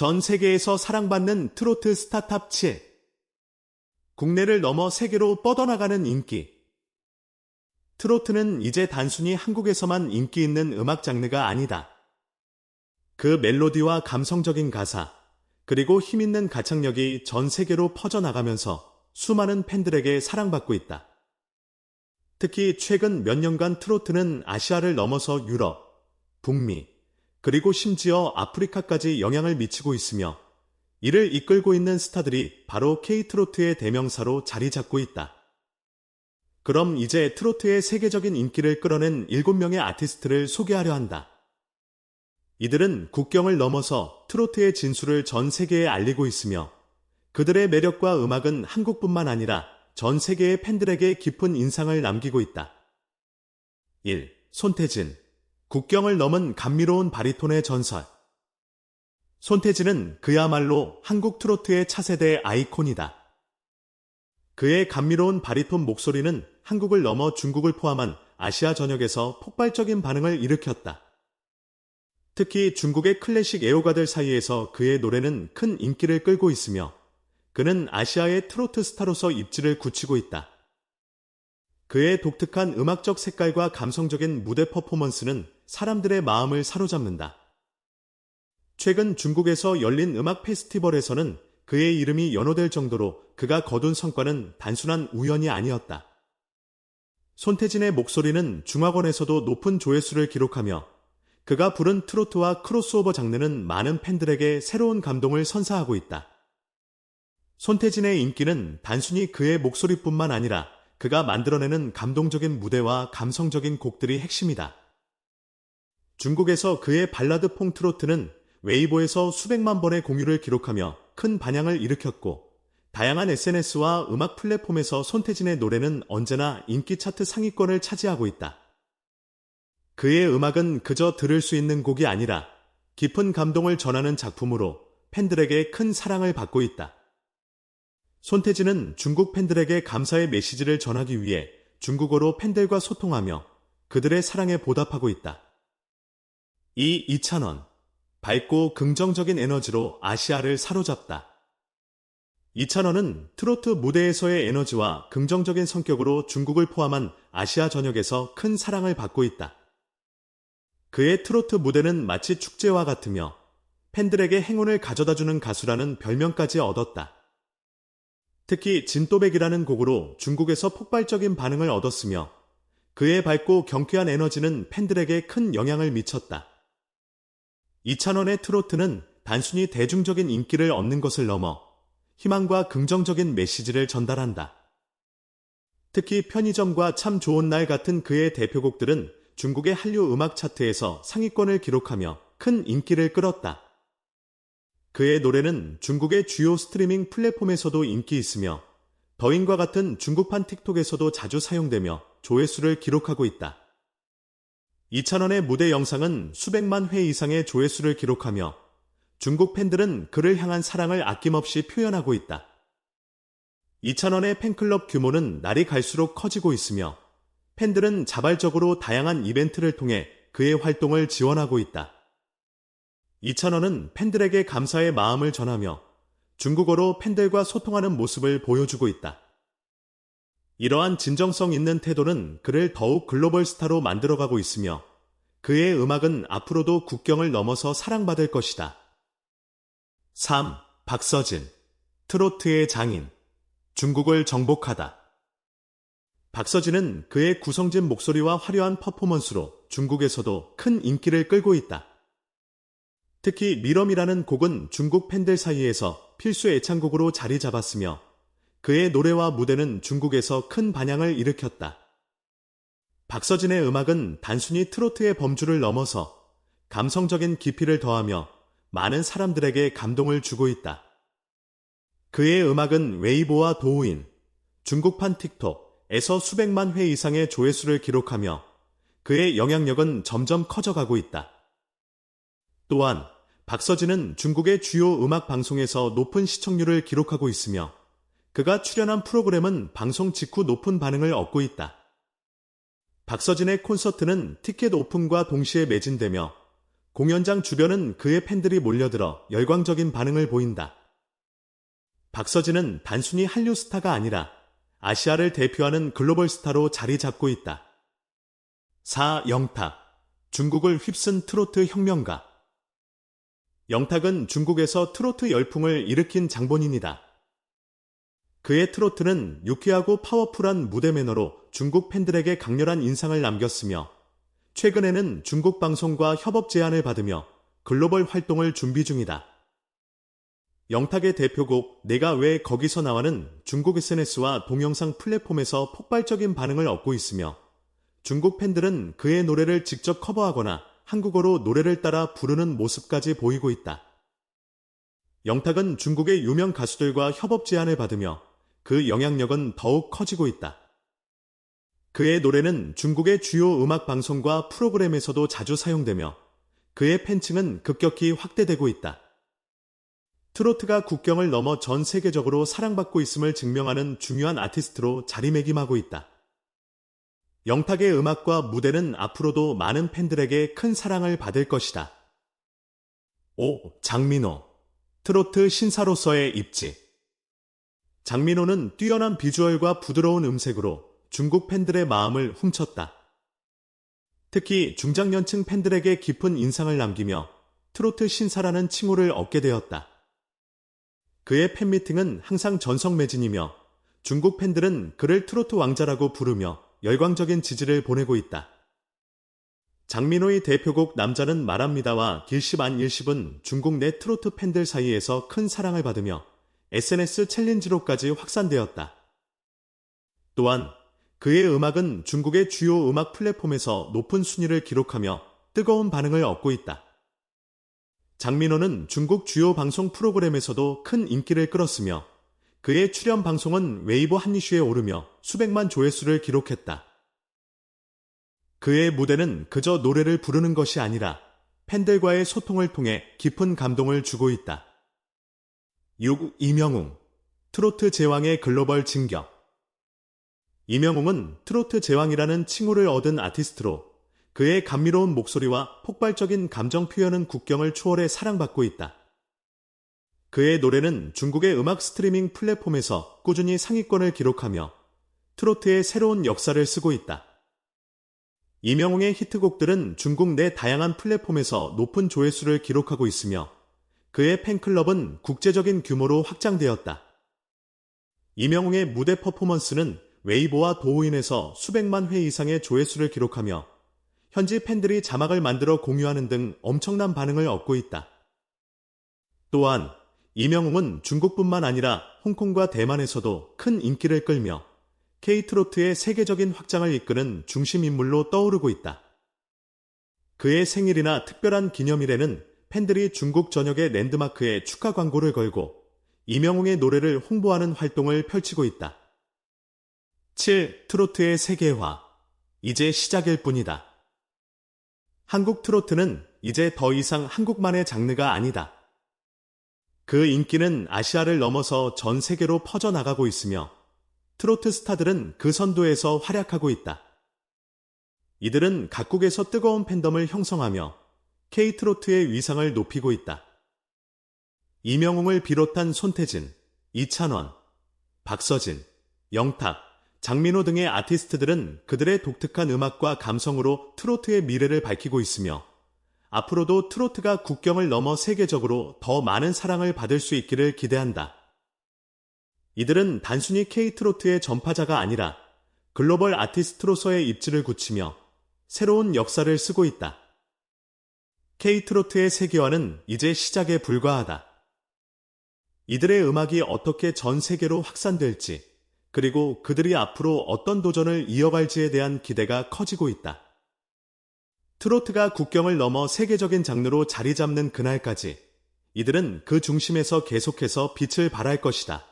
전 세계에서 사랑받는 트로트 스타탑 7. 국내를 넘어 세계로 뻗어나가는 인기. 트로트는 이제 단순히 한국에서만 인기 있는 음악 장르가 아니다. 그 멜로디와 감성적인 가사, 그리고 힘있는 가창력이 전 세계로 퍼져나가면서 수많은 팬들에게 사랑받고 있다. 특히 최근 몇 년간 트로트는 아시아를 넘어서 유럽, 북미, 그리고 심지어 아프리카까지 영향을 미치고 있으며 이를 이끌고 있는 스타들이 바로 K트로트의 대명사로 자리 잡고 있다. 그럼 이제 트로트의 세계적인 인기를 끌어낸 7명의 아티스트를 소개하려 한다. 이들은 국경을 넘어서 트로트의 진수를 전 세계에 알리고 있으며 그들의 매력과 음악은 한국뿐만 아니라 전 세계의 팬들에게 깊은 인상을 남기고 있다. 1. 손태진 국경을 넘은 감미로운 바리톤의 전설 손태진은 그야말로 한국 트로트의 차세대 아이콘이다. 그의 감미로운 바리톤 목소리는 한국을 넘어 중국을 포함한 아시아 전역에서 폭발적인 반응을 일으켰다. 특히 중국의 클래식 애호가들 사이에서 그의 노래는 큰 인기를 끌고 있으며 그는 아시아의 트로트 스타로서 입지를 굳히고 있다. 그의 독특한 음악적 색깔과 감성적인 무대 퍼포먼스는 사람들의 마음을 사로잡는다. 최근 중국에서 열린 음악 페스티벌에서는 그의 이름이 연호될 정도로 그가 거둔 성과는 단순한 우연이 아니었다. 손태진의 목소리는 중화권에서도 높은 조회수를 기록하며 그가 부른 트로트와 크로스오버 장르는 많은 팬들에게 새로운 감동을 선사하고 있다. 손태진의 인기는 단순히 그의 목소리뿐만 아니라 그가 만들어내는 감동적인 무대와 감성적인 곡들이 핵심이다. 중국에서 그의 발라드 퐁 트로트는 웨이보에서 수백만 번의 공유를 기록하며 큰 반향을 일으켰고 다양한 SNS와 음악 플랫폼에서 손태진의 노래는 언제나 인기 차트 상위권을 차지하고 있다. 그의 음악은 그저 들을 수 있는 곡이 아니라 깊은 감동을 전하는 작품으로 팬들에게 큰 사랑을 받고 있다. 손태진은 중국 팬들에게 감사의 메시지를 전하기 위해 중국어로 팬들과 소통하며 그들의 사랑에 보답하고 있다. 이 이찬원, 밝고 긍정적인 에너지로 아시아를 사로잡다. 이찬원은 트로트 무대에서의 에너지와 긍정적인 성격으로 중국을 포함한 아시아 전역에서 큰 사랑을 받고 있다. 그의 트로트 무대는 마치 축제와 같으며 팬들에게 행운을 가져다주는 가수라는 별명까지 얻었다. 특히 진또백이라는 곡으로 중국에서 폭발적인 반응을 얻었으며 그의 밝고 경쾌한 에너지는 팬들에게 큰 영향을 미쳤다. 이찬원의 트로트는 단순히 대중적인 인기를 얻는 것을 넘어 희망과 긍정적인 메시지를 전달한다. 특히 편의점과 참 좋은 날 같은 그의 대표곡들은 중국의 한류 음악 차트에서 상위권을 기록하며 큰 인기를 끌었다. 그의 노래는 중국의 주요 스트리밍 플랫폼에서도 인기 있으며 더인과 같은 중국판 틱톡에서도 자주 사용되며 조회수를 기록하고 있다. 이찬원의 무대 영상은 수백만 회 이상의 조회수를 기록하며 중국 팬들은 그를 향한 사랑을 아낌없이 표현하고 있다. 이찬원의 팬클럽 규모는 날이 갈수록 커지고 있으며 팬들은 자발적으로 다양한 이벤트를 통해 그의 활동을 지원하고 있다. 이찬원은 팬들에게 감사의 마음을 전하며 중국어로 팬들과 소통하는 모습을 보여주고 있다. 이러한 진정성 있는 태도는 그를 더욱 글로벌 스타로 만들어가고 있으며 그의 음악은 앞으로도 국경을 넘어서 사랑받을 것이다. 3. 박서진 트로트의 장인 중국을 정복하다. 박서진은 그의 구성진 목소리와 화려한 퍼포먼스로 중국에서도 큰 인기를 끌고 있다. 특히 미럼이라는 곡은 중국 팬들 사이에서 필수 애창곡으로 자리 잡았으며 그의 노래와 무대는 중국에서 큰 반향을 일으켰다. 박서진의 음악은 단순히 트로트의 범주를 넘어서 감성적인 깊이를 더하며 많은 사람들에게 감동을 주고 있다. 그의 음악은 웨이보와 도우인, 중국판 틱톡에서 수백만 회 이상의 조회수를 기록하며 그의 영향력은 점점 커져가고 있다. 또한 박서진은 중국의 주요 음악 방송에서 높은 시청률을 기록하고 있으며 그가 출연한 프로그램은 방송 직후 높은 반응을 얻고 있다. 박서진의 콘서트는 티켓 오픈과 동시에 매진되며 공연장 주변은 그의 팬들이 몰려들어 열광적인 반응을 보인다. 박서진은 단순히 한류 스타가 아니라 아시아를 대표하는 글로벌 스타로 자리 잡고 있다. 4. 영탁. 중국을 휩쓴 트로트 혁명가. 영탁은 중국에서 트로트 열풍을 일으킨 장본인이다. 그의 트로트는 유쾌하고 파워풀한 무대 매너로 중국 팬들에게 강렬한 인상을 남겼으며 최근에는 중국 방송과 협업 제안을 받으며 글로벌 활동을 준비 중이다. 영탁의 대표곡 내가 왜 거기서 나와는 중국 SNS와 동영상 플랫폼에서 폭발적인 반응을 얻고 있으며 중국 팬들은 그의 노래를 직접 커버하거나 한국어로 노래를 따라 부르는 모습까지 보이고 있다. 영탁은 중국의 유명 가수들과 협업 제안을 받으며 그 영향력은 더욱 커지고 있다. 그의 노래는 중국의 주요 음악 방송과 프로그램에서도 자주 사용되며 그의 팬층은 급격히 확대되고 있다. 트로트가 국경을 넘어 전 세계적으로 사랑받고 있음을 증명하는 중요한 아티스트로 자리매김하고 있다. 영탁의 음악과 무대는 앞으로도 많은 팬들에게 큰 사랑을 받을 것이다. 5. 장민호 트로트 신사로서의 입지 장민호는 뛰어난 비주얼과 부드러운 음색으로 중국 팬들의 마음을 훔쳤다. 특히 중장년층 팬들에게 깊은 인상을 남기며 트로트 신사라는 칭호를 얻게 되었다. 그의 팬미팅은 항상 전성매진이며 중국 팬들은 그를 트로트 왕자라고 부르며 열광적인 지지를 보내고 있다. 장민호의 대표곡 남자는 말합니다와 길십 안 일십은 중국 내 트로트 팬들 사이에서 큰 사랑을 받으며 SNS 챌린지로까지 확산되었다. 또한 그의 음악은 중국의 주요 음악 플랫폼에서 높은 순위를 기록하며 뜨거운 반응을 얻고 있다. 장민호는 중국 주요 방송 프로그램에서도 큰 인기를 끌었으며 그의 출연 방송은 웨이보 한니슈에 오르며 수백만 조회수를 기록했다. 그의 무대는 그저 노래를 부르는 것이 아니라 팬들과의 소통을 통해 깊은 감동을 주고 있다. 6. 이명웅 트로트 제왕의 글로벌 진격 이명웅은 트로트 제왕이라는 칭호를 얻은 아티스트로 그의 감미로운 목소리와 폭발적인 감정 표현은 국경을 초월해 사랑받고 있다. 그의 노래는 중국의 음악 스트리밍 플랫폼에서 꾸준히 상위권을 기록하며 트로트의 새로운 역사를 쓰고 있다. 이명웅의 히트곡들은 중국 내 다양한 플랫폼에서 높은 조회수를 기록하고 있으며 그의 팬클럽은 국제적인 규모로 확장되었다. 이명웅의 무대 퍼포먼스는 웨이보와 도우인에서 수백만 회 이상의 조회수를 기록하며 현지 팬들이 자막을 만들어 공유하는 등 엄청난 반응을 얻고 있다. 또한 이명웅은 중국뿐만 아니라 홍콩과 대만에서도 큰 인기를 끌며 케이트로트의 세계적인 확장을 이끄는 중심 인물로 떠오르고 있다. 그의 생일이나 특별한 기념일에는 팬들이 중국 전역의 랜드마크에 축하 광고를 걸고 이명웅의 노래를 홍보하는 활동을 펼치고 있다. 7. 트로트의 세계화. 이제 시작일 뿐이다. 한국 트로트는 이제 더 이상 한국만의 장르가 아니다. 그 인기는 아시아를 넘어서 전 세계로 퍼져나가고 있으며 트로트 스타들은 그 선두에서 활약하고 있다. 이들은 각국에서 뜨거운 팬덤을 형성하며 K트로트의 위상을 높이고 있다. 이명웅을 비롯한 손태진, 이찬원, 박서진, 영탁, 장민호 등의 아티스트들은 그들의 독특한 음악과 감성으로 트로트의 미래를 밝히고 있으며 앞으로도 트로트가 국경을 넘어 세계적으로 더 많은 사랑을 받을 수 있기를 기대한다. 이들은 단순히 K트로트의 전파자가 아니라 글로벌 아티스트로서의 입지를 굳히며 새로운 역사를 쓰고 있다. K트로트의 세계화는 이제 시작에 불과하다. 이들의 음악이 어떻게 전 세계로 확산될지, 그리고 그들이 앞으로 어떤 도전을 이어갈지에 대한 기대가 커지고 있다. 트로트가 국경을 넘어 세계적인 장르로 자리 잡는 그날까지 이들은 그 중심에서 계속해서 빛을 발할 것이다.